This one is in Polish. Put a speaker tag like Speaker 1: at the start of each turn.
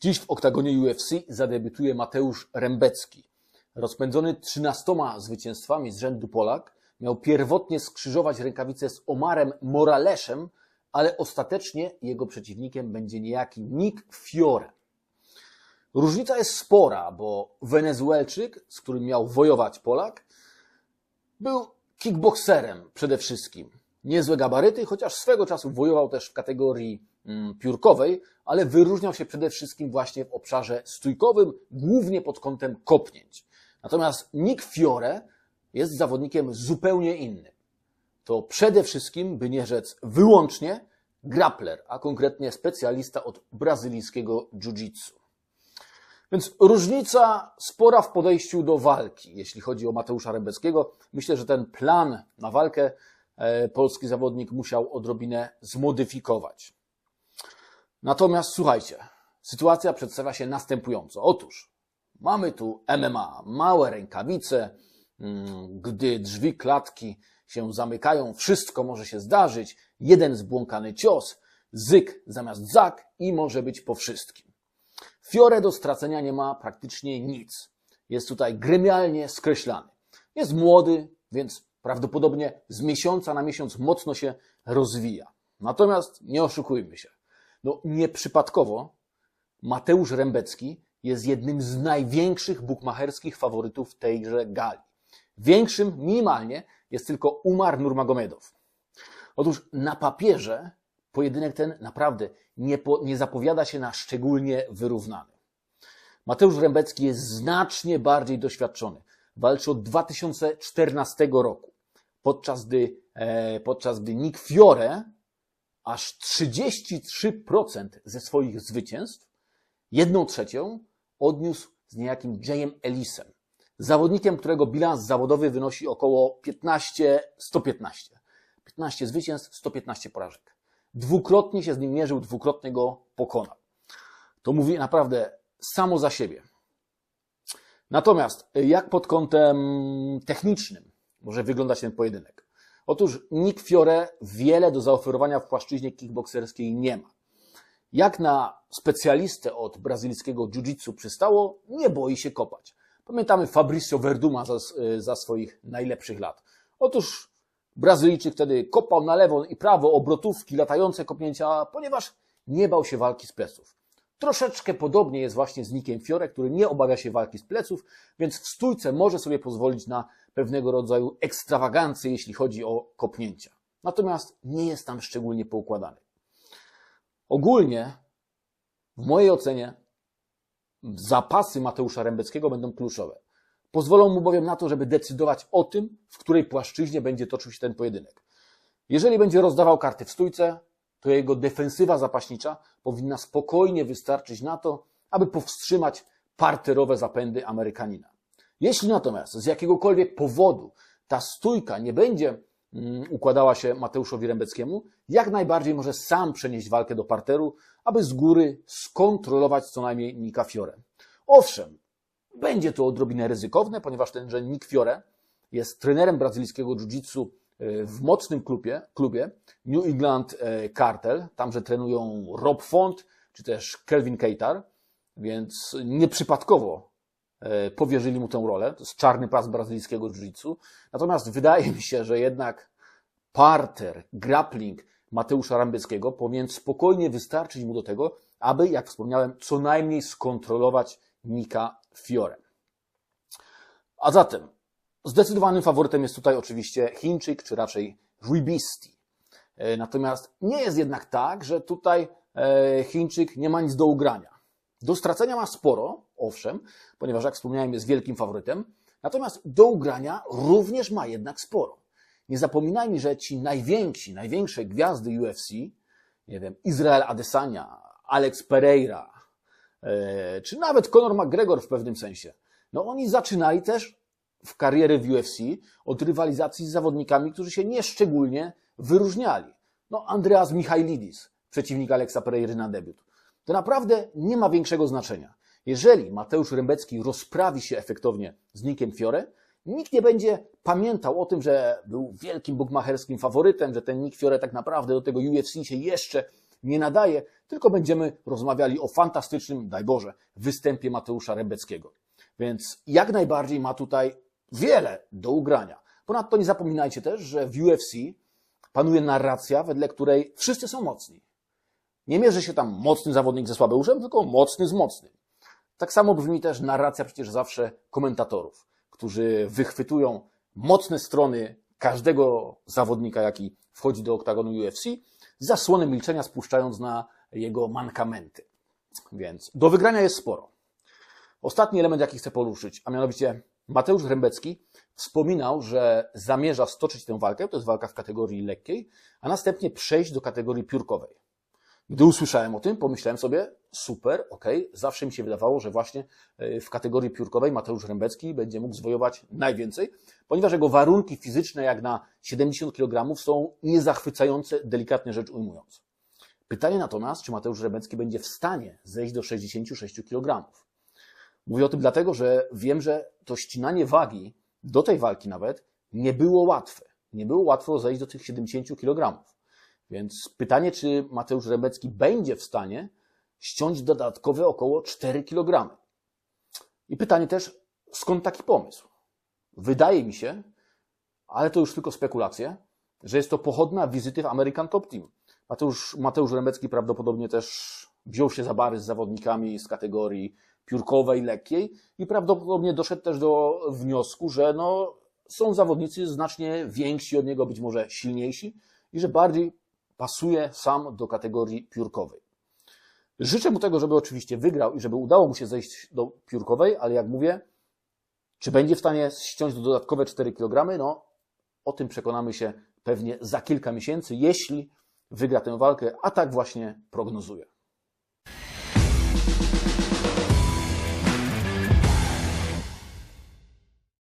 Speaker 1: Dziś w oktagonie UFC zadebiutuje Mateusz Rębecki. Rozpędzony 13 zwycięstwami z rzędu Polak, miał pierwotnie skrzyżować rękawice z Omarem Moraleszem, ale ostatecznie jego przeciwnikiem będzie niejaki Nick Fiore. Różnica jest spora, bo Wenezuelczyk, z którym miał wojować Polak, był kickboxerem przede wszystkim. Niezłe gabaryty, chociaż swego czasu wojował też w kategorii piórkowej, ale wyróżniał się przede wszystkim właśnie w obszarze stójkowym, głównie pod kątem kopnięć. Natomiast Nick Fiore jest zawodnikiem zupełnie innym. To przede wszystkim, by nie rzec wyłącznie, grappler, a konkretnie specjalista od brazylijskiego jiu-jitsu. Więc różnica spora w podejściu do walki, jeśli chodzi o Mateusza Rębeckiego. Myślę, że ten plan na walkę e, polski zawodnik musiał odrobinę zmodyfikować. Natomiast słuchajcie, sytuacja przedstawia się następująco. Otóż mamy tu MMA, małe rękawice, mm, gdy drzwi klatki się zamykają, wszystko może się zdarzyć, jeden zbłąkany cios, zyk zamiast zak i może być po wszystkim. Fiore do stracenia nie ma praktycznie nic. Jest tutaj gremialnie skreślany. Jest młody, więc prawdopodobnie z miesiąca na miesiąc mocno się rozwija. Natomiast nie oszukujmy się. No nieprzypadkowo Mateusz Rębecki jest jednym z największych bukmacherskich faworytów tejże gali. Większym minimalnie jest tylko Umar Nurmagomedow. Otóż na papierze pojedynek ten naprawdę nie, po, nie zapowiada się na szczególnie wyrównany. Mateusz Rębecki jest znacznie bardziej doświadczony. Walczy od 2014 roku, podczas gdy, e, podczas gdy Nick Fiore aż 33% ze swoich zwycięstw, jedną trzecią, odniósł z niejakim Jayem Ellisem. Zawodnikiem, którego bilans zawodowy wynosi około 15-115. 15 zwycięstw, 115 porażek. Dwukrotnie się z nim mierzył, dwukrotnie go pokonał. To mówi naprawdę samo za siebie. Natomiast jak pod kątem technicznym może wyglądać ten pojedynek? Otóż Nick Fiore wiele do zaoferowania w płaszczyźnie kickbokserskiej nie ma. Jak na specjalistę od brazylijskiego jiu-jitsu przystało, nie boi się kopać. Pamiętamy Fabricio Verduma za, za swoich najlepszych lat. Otóż Brazylijczyk wtedy kopał na lewo i prawo obrotówki, latające kopnięcia, ponieważ nie bał się walki z pleców. Troszeczkę podobnie jest właśnie z Nickiem Fiore, który nie obawia się walki z pleców, więc w stójce może sobie pozwolić na pewnego rodzaju ekstrawagancję, jeśli chodzi o kopnięcia. Natomiast nie jest tam szczególnie poukładany. Ogólnie, w mojej ocenie, zapasy Mateusza Rębeckiego będą kluczowe. Pozwolą mu bowiem na to, żeby decydować o tym, w której płaszczyźnie będzie toczył się ten pojedynek. Jeżeli będzie rozdawał karty w stójce, to jego defensywa zapaśnicza powinna spokojnie wystarczyć na to, aby powstrzymać parterowe zapędy Amerykanina. Jeśli natomiast z jakiegokolwiek powodu ta stójka nie będzie mm, układała się Mateuszowi Rębeckiemu, jak najbardziej może sam przenieść walkę do parteru, aby z góry skontrolować co najmniej Nika Fiore. Owszem, będzie to odrobinę ryzykowne, ponieważ tenże Nick Fiore jest trenerem brazylijskiego jiu-jitsu w mocnym klubie, klubie New England e, Cartel, tamże trenują Rob Font czy też Kelvin Keitar, więc nieprzypadkowo e, powierzyli mu tę rolę. To jest czarny pas brazylijskiego jiu-jitsu. Natomiast wydaje mi się, że jednak parter, grappling Mateusza Rambeckiego powinien spokojnie wystarczyć mu do tego, aby, jak wspomniałem, co najmniej skontrolować Nika Fiore. A zatem zdecydowanym faworytem jest tutaj oczywiście Chińczyk, czy raczej Ribisti. E, natomiast nie jest jednak tak, że tutaj e, Chińczyk nie ma nic do ugrania. Do stracenia ma sporo, owszem, ponieważ jak wspomniałem jest wielkim faworytem, natomiast do ugrania również ma jednak sporo. Nie zapominajmy, że ci najwięksi, największe gwiazdy UFC, nie wiem, Izrael Adesanya, Alex Pereira, E, czy nawet Conor McGregor w pewnym sensie. No oni zaczynali też w karierę w UFC od rywalizacji z zawodnikami, którzy się nieszczególnie wyróżniali. No Andreas Michailidis, przeciwnik Alexa Pereiry na debiut. To naprawdę nie ma większego znaczenia. Jeżeli Mateusz Rębecki rozprawi się efektownie z Nickiem Fiore, nikt nie będzie pamiętał o tym, że był wielkim bukmacherskim faworytem, że ten Nick Fiore tak naprawdę do tego UFC się jeszcze nie nadaje, tylko będziemy rozmawiali o fantastycznym, daj Boże, występie Mateusza Rebeckiego. Więc jak najbardziej ma tutaj wiele do ugrania. Ponadto nie zapominajcie też, że w UFC panuje narracja, wedle której wszyscy są mocni. Nie mierzy się tam mocny zawodnik ze słabeuszem, tylko mocny z mocnym. Tak samo brzmi też narracja przecież zawsze komentatorów, którzy wychwytują mocne strony każdego zawodnika, jaki wchodzi do oktagonu UFC, zasłony milczenia spuszczając na jego mankamenty. Więc do wygrania jest sporo. Ostatni element, jaki chcę poruszyć, a mianowicie Mateusz Rębecki wspominał, że zamierza stoczyć tę walkę, to jest walka w kategorii lekkiej, a następnie przejść do kategorii piórkowej. Gdy usłyszałem o tym, pomyślałem sobie, super, okay. zawsze mi się wydawało, że właśnie e, w kategorii piórkowej Mateusz Rębecki będzie mógł zwojować najwięcej, ponieważ jego warunki fizyczne jak na 70 kg są niezachwycające, delikatnie rzecz ujmując. Pytanie natomiast, czy Mateusz Rębecki będzie w stanie zejść do 66 kg. Mówię o tym dlatego, że wiem, że to ścinanie wagi do tej walki nawet nie było łatwe. Nie było łatwo zejść do tych 70 kg. Więc pytanie, czy Mateusz Rebecki będzie w stanie ściąć dodatkowe około 4 kg. I pytanie też, skąd taki pomysł? Wydaje mi się, ale to już tylko spekulacje, że jest to pochodna wizyty w American Top Team. Mateusz, Mateusz Rebecki prawdopodobnie też wziął się za bary z zawodnikami z kategorii piórkowej, lekkiej i prawdopodobnie doszedł też do wniosku, że no, są zawodnicy znacznie więksi od niego, być może silniejsi i że bardziej pasuje sam do kategorii piórkowej. Życzę mu tego, żeby oczywiście wygrał i żeby udało mu się zejść do piórkowej, ale jak mówię, czy będzie w stanie ściąć do dodatkowe 4 kg? No, o tym przekonamy się pewnie za kilka miesięcy, jeśli wygra tę walkę, a tak właśnie prognozuję.